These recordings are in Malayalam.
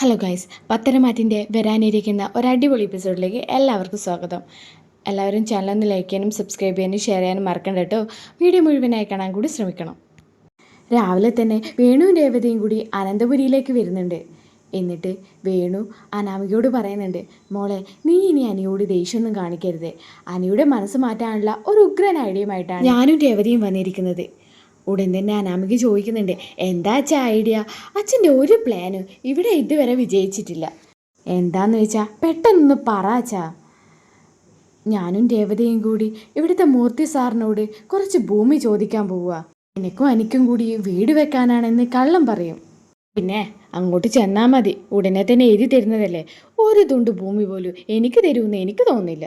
ഹലോ ഗൈസ് പത്തരമാറ്റിന്റെ വരാനിരിക്കുന്ന ഒരു അടിപൊളി എപ്പിസോഡിലേക്ക് എല്ലാവർക്കും സ്വാഗതം. എല്ലാവരും ചാനൽ ഒന്ന് ലൈക്ക് ചെയ്യാനും സബ്സ്ക്രൈബ് ചെയ്യാനും ഷെയർ ചെയ്യാനും മറക്കണ്ട കേട്ടോ വീഡിയോ മുഴുവനായി കാണാൻ കൂടി ശ്രമിക്കണം. രാവിലെ തന്നെ വേണുവും രേവതിയും കൂടി അനന്തപുരിയിലേക്ക് വരുന്നുണ്ട്. എന്നിട്ട് വേണു അനാമികയോട് പറയുന്നുണ്ട് മോളെ നീ ഇനി അനിയോട് ദേഷ്യമൊന്നും കാണിക്കരുത്. അനിയുടെ മനസ്സ് മാറ്റാനുള്ള ഒരു ഉഗ്രൻ ഐഡിയയുമായിട്ടാണ് ഞാനും രേവതിയും വന്നിരിക്കുന്നത്. ഉടൻ തന്നെ അനാമിക ചോദിക്കുന്നുണ്ട് എന്താ അച്ഛാ ഐഡിയ അച്ഛന്റെ ഒരു പ്ലാനും ഇവിടെ ഇതുവരെ വിജയിച്ചിട്ടില്ല. എന്താന്ന് വെച്ചാൽ പെട്ടെന്നൊന്ന് പറ അച്ഛാ. ഞാനും രേവതയും കൂടി ഇവിടുത്തെ മൂർത്തി സാറിനോട് കുറച്ച് ഭൂമി ചോദിക്കാൻ പോവുക എനിക്കും എനിക്കും കൂടി വീട് വെക്കാനാണെന്ന് കള്ളം പറയും. പിന്നെ അങ്ങോട്ട് ചെന്നാൽ മതി. ഉടനെ തന്നെ എഴുതി തരുന്നതല്ലേ? ഒരു തുണ്ട് ഭൂമി പോലും എനിക്ക് തരുമെന്ന് എനിക്ക് തോന്നുന്നില്ല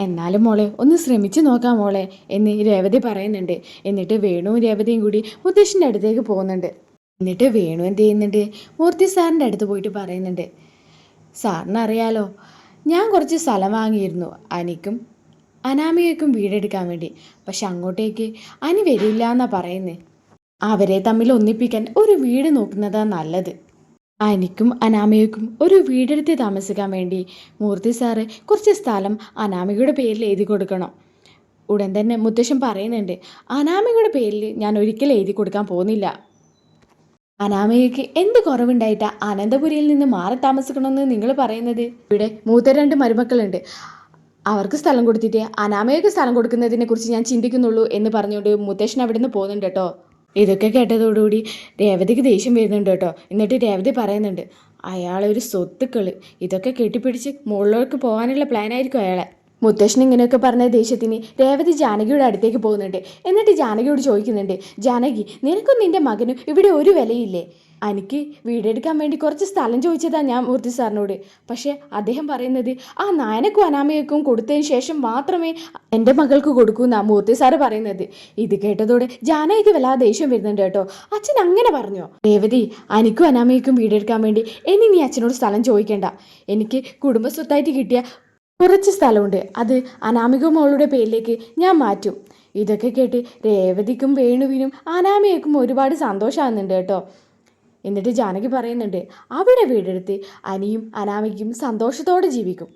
എന്നാലും മോളെ ഒന്ന് ശ്രമിച്ചു നോക്കാം മോളെ എന്ന് രേവതി പറയുന്നുണ്ട്. എന്നിട്ട് വേണുവും രേവതിയും കൂടി മുത്തശ്ശന്റെ അടുത്തേക്ക് പോകുന്നുണ്ട്. എന്നിട്ട് വേണു എന്ത് ചെയ്യുന്നുണ്ട്? മൂർത്തി സാറിന്റെ അടുത്ത് പോയിട്ട് പറയുന്നുണ്ട്. സാറിന് അറിയാലോ ഞാൻ കുറച്ച് സ്ഥലം വാങ്ങിയിരുന്നു അനിക്കും അനാമികയ്ക്കും വീടെടുക്കാൻ വേണ്ടി. പക്ഷെ അങ്ങോട്ടേക്ക് അനി വരില്ല എന്നാ പറയുന്നത് അവരെ തമ്മിൽ ഒന്നിപ്പിക്കാൻ ഒരു വീട് നോക്കുന്നതാണ് നല്ലത്. അനിക്കും അനാമികയ്ക്കും ഒരു വീടെടുത്ത് താമസിക്കാൻ വേണ്ടി മൂർത്തി സാറ് കുറച്ച് സ്ഥലം അനാമികയുടെ പേരിൽ എഴുതി കൊടുക്കണം. ഉടൻ തന്നെ മുത്തശ്ശൻ പറയുന്നുണ്ട് അനാമികയുടെ പേരിൽ ഞാൻ ഒരിക്കലും എഴുതി കൊടുക്കാൻ പോകുന്നില്ല. അനാമികയ്ക്ക് എന്ത് കുറവുണ്ടായിട്ടാ അനന്തപുരിയിൽ നിന്ന് മാറി താമസിക്കണമെന്ന് നിങ്ങൾ പറയുന്നത്? ഇവിടെ മൂത്ത രണ്ട് മരുമക്കളുണ്ട്. അവർക്ക് സ്ഥലം കൊടുത്തിട്ട് അനാമയ്ക്ക് സ്ഥലം കൊടുക്കുന്നതിനെ കുറിച്ച് ഞാൻ ചിന്തിക്കുന്നുള്ളൂ എന്ന് പറഞ്ഞുകൊണ്ട് മുത്തശ്ശൻ അവിടെ നിന്ന് പോകുന്നുണ്ട് കേട്ടോ. ഇതൊക്കെ കേട്ടതോടുകൂടി രേവതിക്ക് ദേഷ്യം വരുന്നുണ്ട് കേട്ടോ. എന്നിട്ട് രേവതി പറയുന്നുണ്ട് അയാളൊരു സ്വത്തുക്കൾ ഇതൊക്കെ കെട്ടിപ്പിടിച്ച് മുകളിലേക്ക് പോകാനുള്ള പ്ലാനായിരിക്കും അയാളെ. മുത്തശ്ശൻ ഇങ്ങനെയൊക്കെ പറഞ്ഞ ദേഷ്യത്തിന് രേവതി ജാനകിയുടെ അടുത്തേക്ക് പോകുന്നുണ്ട്. എന്നിട്ട് ജാനകിയോട് ചോദിക്കുന്നുണ്ട് ജാനകി നിനക്കും നിന്റെ മകനും ഇവിടെ ഒരു വിലയില്ലേ? എനിക്ക് വീടെടുക്കാൻ വേണ്ടി കുറച്ച് സ്ഥലം ചോദിച്ചതാ ഞാൻ മൂർത്തി സാറിനോട്. പക്ഷേ അദ്ദേഹം പറയുന്നത് ആ നായനക്കും അനാമയക്കും കൊടുത്തതിന് ശേഷം മാത്രമേ എന്റെ മകൾക്ക് കൊടുക്കൂ എന്നാണ് മൂർത്തി സാറ് പറയുന്നത്. ഇത് കേട്ടതോടെ ജാനകിക്ക് വല്ലാതെ ദേഷ്യം വരുന്നുണ്ട് കേട്ടോ. അച്ഛൻ അങ്ങനെ പറഞ്ഞോ? രേവതി എനിക്കും അനാമയ്ക്കും വീടെടുക്കാൻ വേണ്ടി ഇനി നീ അച്ഛനോട് സ്ഥലം ചോദിക്കേണ്ട. എനിക്ക് കുടുംബസ്വത്തായിട്ട് കിട്ടിയ കുറച്ച് സ്ഥലമുണ്ട്. അത് അനാമിക മോളുടെ പേരിലേക്ക് ഞാൻ മാറ്റും. ഇതൊക്കെ കേട്ട് രേവതിക്കും വേണുവിനും അനാമിയക്കും ഒരുപാട് സന്തോഷമാകുന്നുണ്ട് കേട്ടോ. എന്നിട്ട് ജാനകി പറയുന്നുണ്ട് അവിടെ വീടെടുത്ത് അനിയും അനാമികയും സന്തോഷത്തോടെ ജീവിക്കും.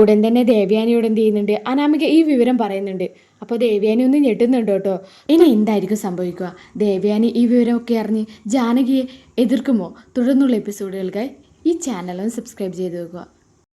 ഉടൻ തന്നെ ദേവയാനിയോട് എന്ത് ചെയ്യുന്നുണ്ട്? അനാമിക ഈ വിവരം പറയുന്നുണ്ട്. അപ്പോൾ ദേവ്യാനി ഒന്ന് ഞെട്ടുന്നുണ്ട് കേട്ടോ. ഇനി എന്തായിരിക്കും സംഭവിക്കുക? ദേവ്യാനി ഈ വിവരമൊക്കെ അറിഞ്ഞ് ജാനകിയെ എതിർക്കുമോ? തുടർന്നുള്ള എപ്പിസോഡുകൾക്കായി ഈ ചാനൽ ഒന്ന് സബ്സ്ക്രൈബ് ചെയ്ത് വെക്കുക.